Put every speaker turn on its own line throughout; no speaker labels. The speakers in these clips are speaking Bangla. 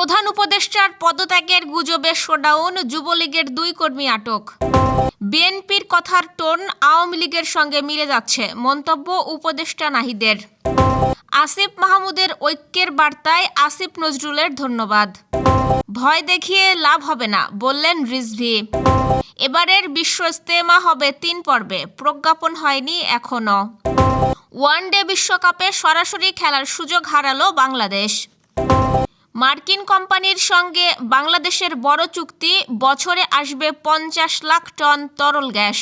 প্রধান উপদেষ্টার পদত্যাগের গুজবে শোডাউন, যুবলীগের দুই কর্মী আটক। বিএনপির কথার টোন আওয়ামী লীগের সঙ্গে মিলে যাচ্ছে, মন্তব্য উপদেষ্টা নাহিদের। আসিফ মাহমুদের ঐক্যের বার্তায় আসিফ নজরুলের ধন্যবাদ। ভয় দেখিয়ে লাভ হবে না, বললেন রিজভি। এবারের বিশ্ব ইস্তেমা হবে তিন পর্বে, প্রজ্ঞাপন হয়নি এখনও ওয়ানডে বিশ্বকাপে সরাসরি খেলার সুযোগ হারালো বাংলাদেশ। মার্কিন কোম্পানির সঙ্গে বাংলাদেশের বড় চুক্তি, বছরে আসবে পঞ্চাশ লাখ টন তরল গ্যাস।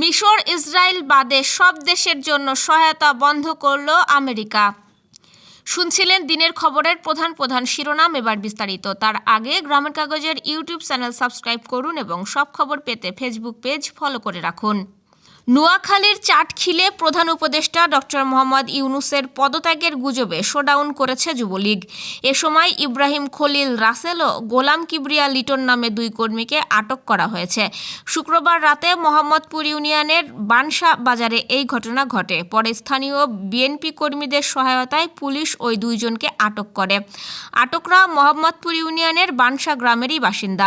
মিশর, ইসরায়েল বাদে সব দেশের জন্য সহায়তা বন্ধ করল আমেরিকা। শুনছিলেন দিনের খবরের প্রধান প্রধান শিরোনাম এবার বিস্তারিত। তার আগে গ্রামের কাগজের ইউটিউব চ্যানেল সাবস্ক্রাইব করুন এবং সব খবর পেতে ফেসবুক পেজ ফলো করে রাখুন। নোয়াখালীর চাটখিলে প্রধান উপদেষ্টা ডক্টর মোহাম্মদ ইউনুসের পদত্যাগের গুজবে শোডাউন করেছে যুবলীগ। এ সময় ইব্রাহিম খলিল রাসেল ও গোলাম কিবরিয়া লিটন নামে দুই কর্মীকে আটক করা হয়েছে। শুক্রবার রাতে মোহাম্মদপুর ইউনিয়নের বানসা বাজারে এই ঘটনা ঘটে। পরে স্থানীয় বিএনপি কর্মীদের সহায়তায় পুলিশ ওই দুইজনকে আটক করে। আটকরা মোহাম্মদপুর ইউনিয়নের বানসা গ্রামেরই বাসিন্দা।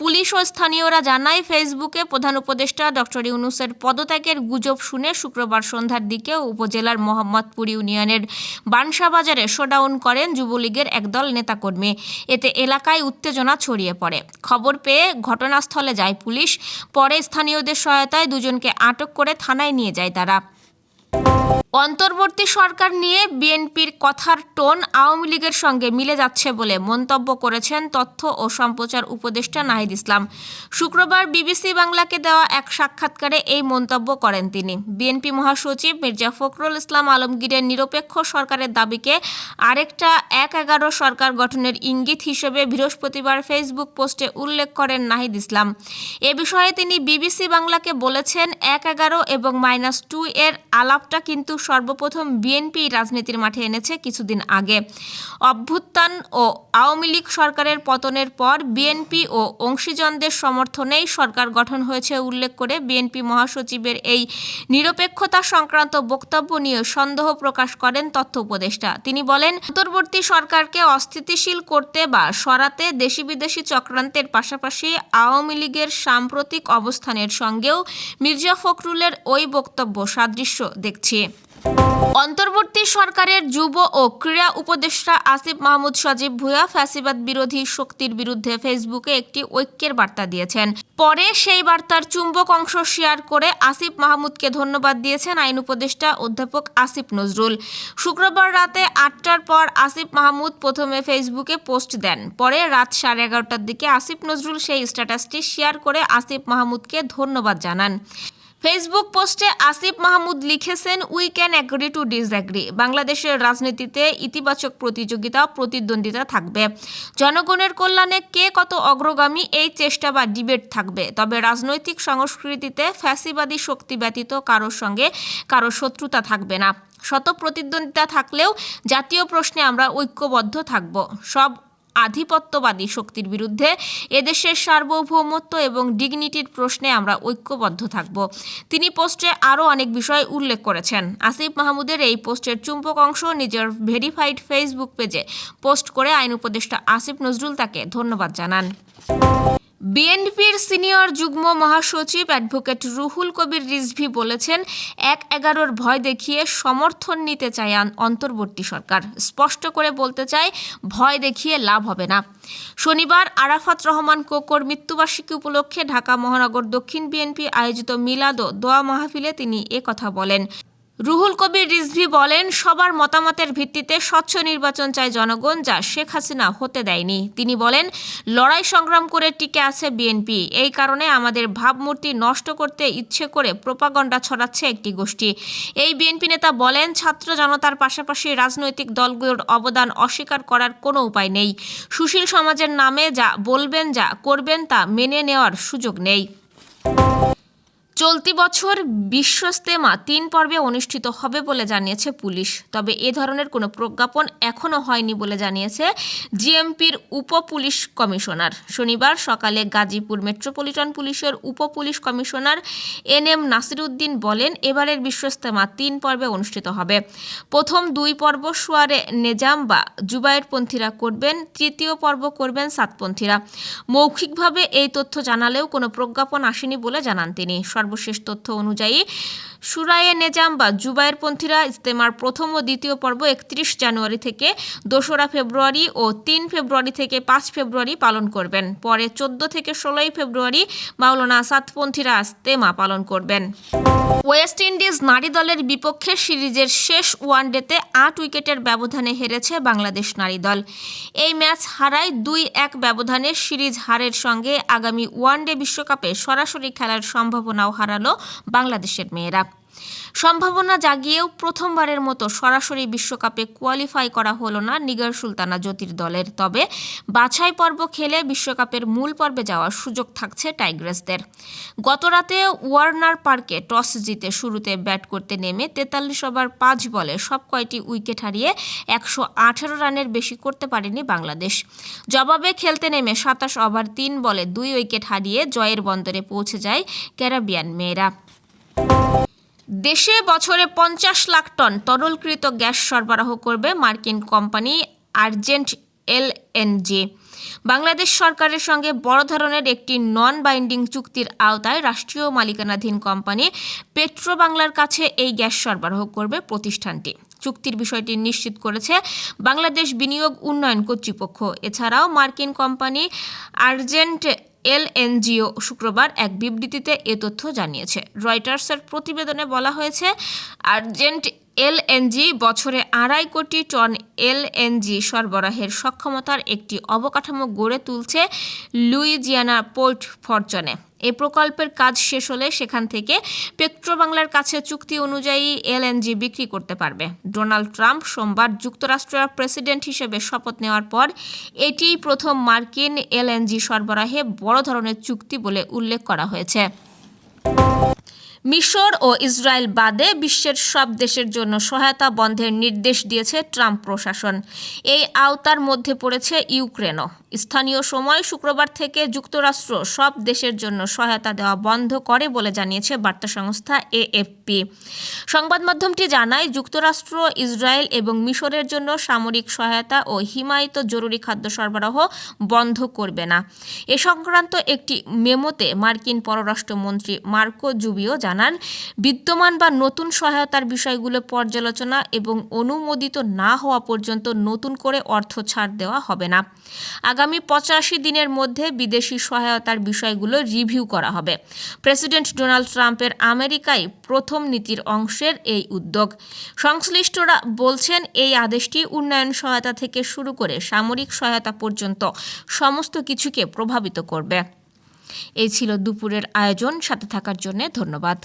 পুলিশ ও স্থানীয়রা জানায়, ফেসবুকে প্রধান উপদেষ্টা ডক্টর ইউনুসের পদত্যাগের গুজব শুনে শুক্রবার সন্ধ্যার দিকে উপজেলার মোহাম্মদপুর ইউনিয়নের বানসা বাজারে শোডাউন করেন যুবলীগের একদল নেতাকর্মী। এতে এলাকায় উত্তেজনা ছড়িয়ে পড়ে। খবর পেয়ে ঘটনাস্থলে যায় পুলিশ। পরে স্থানীয়দের সহায়তায় দুজনকে আটক করে থানায় নিয়ে যায় তারা। অন্তর্বর্তী সরকার নিয়ে বিএনপির কথার টোন আওয়ামী লীগের সঙ্গে মিলে যাচ্ছে বলে মন্তব্য করেছেন তথ্য ও সম্প্রচার উপদেষ্টা নাহিদ ইসলাম। শুক্রবার বিবিসি বাংলাকে দেওয়া এক সাক্ষাৎকারে এই মন্তব্য করেন তিনি। বিএনপি মহাসচিব মির্জা ফখরুল ইসলাম আলমগীরের নিরপেক্ষ সরকারের দাবিকে আরেকটা এক এগারো সরকার গঠনের ইঙ্গিত হিসেবে বৃহস্পতিবার ফেসবুক পোস্টে উল্লেখ করেন নাহিদ ইসলাম। এ বিষয়ে তিনি বিবিসি বাংলাকে বলেছেন, এক এগারো এবং মাইনাস টু এর আলাপটা কিন্তু সর্বপ্রথম বিএনপি রাজনীতির মাঠে এনেছে কিছুদিন আগে। অভ্যুত্থান ও আওয়ামী লীগ সরকারের পতনের পর বিএনপি ও অংশীজনদের সমর্থনেই সরকার গঠন হয়েছে উল্লেখ করে বিএনপি মহাসচিবের এই নিরপেক্ষতা সংক্রান্ত বক্তব্য নিয়ে সন্দেহ প্রকাশ করেন তথ্য উপদেষ্টা। তিনি বলেন, অন্তর্বর্তী সরকারকে অস্থিতিশীল করতে বা সরাতে দেশি বিদেশি চক্রান্তের পাশাপাশি আওয়ামী লীগের সাম্প্রতিক অবস্থানের সঙ্গেও মির্জা ফখরুলের ওই বক্তব্য সাদৃশ্য দেখছি। অন্তর্বর্তী সরকারের যুব ও ক্রীড়া উপদেষ্টা আসিফ মাহমুদ সজীব ভুয়া ফ্যাসিবাদ বিরোধী শক্তির বিরুদ্ধে ফেসবুকে একটি ঐক্যের বার্তা দিয়েছেন। পরে সেই বার্তার চুম্বক অংশ শেয়ার করে আসিফ মাহমুদকে ধন্যবাদ দিয়েছেন আইন উপদেষ্টা অধ্যাপক আসিফ নজরুল। শুক্রবার রাতে আটটার পর আসিফ মাহমুদ প্রথমে ফেসবুকে পোস্ট দেন। পরে রাত সাড়ে এগারোটার দিকে আসিফ নজরুল সেই স্ট্যাটাসটি শেয়ার করে আসিফ মাহমুদকে ধন্যবাদ জানান। ফেসবুক পোস্টে আসিফ মাহমুদ লিখেছেন we can agree to disagree বাংলাদেশের রাজনীতিতে ইতিবাচক প্রতিযোগিতা, প্রতিদ্বন্দ্বিতা থাকবে। জনগণের কল্যাণে কে কত অগ্রগামী, এই চেষ্টা বা ডিবেট থাকবে। তবে রাজনৈতিক সংস্কৃতিতে ফ্যাসিবাদী শক্তি ব্যতীত কারোর সঙ্গে কারও শত্রুতা থাকবে না। শত প্রতিদ্বন্দ্বিতা থাকলেও জাতীয় প্রশ্নে আমরা ঐক্যবদ্ধ থাকব। সব আধিপত্যবাদী শক্তির বিরুদ্ধে এদেশের সার্বভৌমত্ব এবং ডিগনিটির প্রশ্নে আমরা ঐক্যবদ্ধ থাকব। তিনি পোস্টে আরও অনেক বিষয় উল্লেখ করেছেন। আসিফ মাহমুদের এই পোস্টের চুম্বক অংশ নিজের ভেরিফাইড ফেসবুক পেজে পোস্ট করে আইন উপদেষ্টা আসিফ নজরুল তাকে ধন্যবাদ জানান। বিএনপির সিনিয়র যুগ্ম মহাসচিব অ্যাডভোকেট রুহুল কবির রিজভি বলেছেন, এক এগারোর ভয় দেখিয়ে সমর্থন নিতে চায় অন্তর্বর্তী সরকার। স্পষ্ট করে বলতে চায়, ভয় দেখিয়ে লাভ হবে না। শনিবার আরাফাত রহমান কোকর মৃত্যুবার্ষিকী উপলক্ষে ঢাকা মহানগর দক্ষিণ বিএনপি আয়োজিত মিলাদ দোয়া মাহফিলে তিনি কথা বলেন। রুহুল কবির রিজভি বলেন, সবার মতামতের ভিত্তিতে স্বচ্ছ নির্বাচন চায় জনগণ যা শেখ হাসিনা হতে দেয়নি। তিনি বলেন, লড়াই সংগ্রাম করে টিকে আছে বিএনপি। এই কারণে আমাদের ভাবমূর্তি নষ্ট করতে ইচ্ছে করে প্রোপাগন্ডা ছড়াচ্ছে একটি গোষ্ঠী। এই বিএনপি নেতা বলেন, ছাত্র জনতার পাশাপাশি রাজনৈতিক দলগুলোর অবদান অস্বীকার করার কোনো উপায় নেই। সুশীল সমাজের নামে যা বলবেন, যা করবেন তা মেনে নেওয়ার সুযোগ নেই। চলতি বছর বিশ্ব ইস্তেমা তিন পর্বে অনুষ্ঠিত হবে বলে জানিয়েছে পুলিশ। তবে এ ধরনের কোনো প্রজ্ঞাপন এখনও হয়নি বলে জানিয়েছে জিএমপির উপ পুলিশ কমিশনার। শনিবার সকালে গাজীপুর মেট্রোপলিটন পুলিশের উপ police commissioner N M Nasiruddin বলেন, এবারের বিশ্ব ইস্তেমা তিন পর্বে অনুষ্ঠিত হবে। প্রথম দুই পর্ব সোয়ারে নেজাম বা জুবায়েরপন্থীরা করবেন, তৃতীয় পর্ব করবেন সাতপন্থীরা। মৌখিকভাবে এই তথ্য জানালেও কোনো প্রজ্ঞাপন আসেনি বলে জানান তিনি। সর্বশেষ তথ্য অনুযায়ী সুরায়ে নেজাম বা জুবায়েরপন্থীরা ইস্তেমার প্রথম ও দ্বিতীয় পর্ব একত্রিশ জানুয়ারি থেকে দোসরা ফেব্রুয়ারি ও তিন ফেব্রুয়ারি থেকে পাঁচ ফেব্রুয়ারি পালন করবেন। পরে চোদ্দ থেকে ষোলোই ফেব্রুয়ারি মাওলানা সাতপন্থীরা ইস্তেমা পালন করবেন। ওয়েস্ট ইন্ডিজ নারী দলের বিপক্ষে সিরিজের শেষ ওয়ানডেতে আট উইকেটের ব্যবধানে হেরেছে বাংলাদেশ নারী দল। এই ম্যাচ হারায় দুই এক ব্যবধানে সিরিজ হারের সঙ্গে আগামী ওয়ানডে বিশ্বকাপে সরাসরি খেলার সম্ভাবনাও হারালো বাংলাদেশের মেয়েরা। সম্ভাবনা জাগিয়েও প্রথমবারের মতো সরাসরি বিশ্বকাপে কোয়ালিফাই করা হলো না নিগার সুলতানা জ্যোতির দলের তবে বাছাই পর্ব খেলে বিশ্বকাপের মূল পর্বে যাওয়ার সুযোগ থাকছে টাইগ্রেসদের। গতরাতে ওয়ার্নার পার্কে টস জিতে শুরুতে ব্যাট করতে নেমে তেতাল্লিশ ওভার পাঁচ বলে সব কয়টি উইকেট হারিয়ে একশো আঠারো রানের বেশি করতে পারেনি বাংলাদেশ। জবাবে খেলতে নেমে সাতাশ ওভার তিন বলে দুই উইকেট হারিয়ে জয়ের বন্দরে পৌঁছে যায় ক্যারাবিয়ান মেয়েরা। দেশে বছরে পঞ্চাশ লাখ টন তরলকৃত গ্যাস সরবরাহ করবে মার্কিন কোম্পানি আর্জেন্ট এলএনজি বাংলাদেশ সরকারের সঙ্গে বড় ধরনের একটি নন বাইন্ডিং চুক্তির আওতায় রাষ্ট্রীয় মালিকানাধীন কোম্পানি পেট্রো বাংলার কাছে এই গ্যাস সরবরাহ করবে প্রতিষ্ঠানটি। চুক্তির বিষয়টি নিশ্চিত করেছে বাংলাদেশ বিনিয়োগ উন্নয়ন কর্তৃপক্ষ। এছাড়াও মার্কিন কোম্পানি আর্জেন্ট এলএনজিও শুক্রবার এক বিবৃতিতে এ তথ্য জানিয়েছে। রয়টার্সের প্রতিবেদনে বলা হয়েছে, আর্জেন্ট এলএনজি বছরে আড়াই কোটি টন এলএনজি সরবরাহের সক্ষমতার একটি অবকাঠামো গড়ে তুলছে লুইজিয়ানা পোর্ট ফরচনে। এ প্রকল্পের কাজ শেষ হলে সেখান থেকে পেট্রোবাংলার কাছে চুক্তি অনুযায়ী এলএনজি বিক্রি করতে পারবে। ডোনাল্ড ট্রাম্প সোমবার যুক্তরাষ্ট্রের প্রেসিডেন্ট হিসেবে শপথ নেওয়ার পর এটিই প্রথম মার্কিন এলএনজি সরবরাহে বড় ধরনের চুক্তি বলে উল্লেখ করা হয়েছে। মিশর ও ইসরায়েল বাদে বিশ্বের সব দেশের জন্য সহায়তা বন্ধের নির্দেশ দিয়েছে ট্রাম্প প্রশাসন। এই আওতার মধ্যে পড়েছে ইউক্রেনও। স্থানীয় সময় শুক্রবার থেকে যুক্তরাষ্ট্র সব দেশের জন্য সহায়তা দেওয়া বন্ধ করে বলে জানিয়েছে বার্তা সংস্থা এএফপি। সংবাদ মাধ্যমটি জানায়, যুক্তরাষ্ট্র, ইসরায়েল এবং মিশরের জন্য সামরিক সহায়তা ও হিমায়িত জরুরি খাদ্য সরবরাহ বন্ধ করবে না। এ সংক্রান্ত একটি মেমোতে মার্কিন পররাষ্ট্রমন্ত্রী মার্কো জুবিও জানান, বিদ্যমান বা নতুন সহায়তার বিষয়গুলো পর্যালোচনা এবং অনুমোদিত না হওয়া পর্যন্ত নতুন করে অর্থ ছাড় দেওয়া হবে না। আগামী পঁচাশি দিনের মধ্যে বিদেশি সহায়তার বিষয়গুলো রিভিউ করা হবে। প্রেসিডেন্ট ডোনাল্ড ট্রাম্পের আমেরিকায় প্রথম নীতির অংশের এই উদ্যোগ। সংশ্লিষ্টরা বলছেন, এই আদেশটি উন্নয়ন সহায়তা থেকে শুরু করে সামরিক সহায়তা পর্যন্ত সমস্ত কিছুকে প্রভাবিত করবে। এই ছিল দুপুরের আয়োজন। সাথে থাকার জন্য ধন্যবাদ।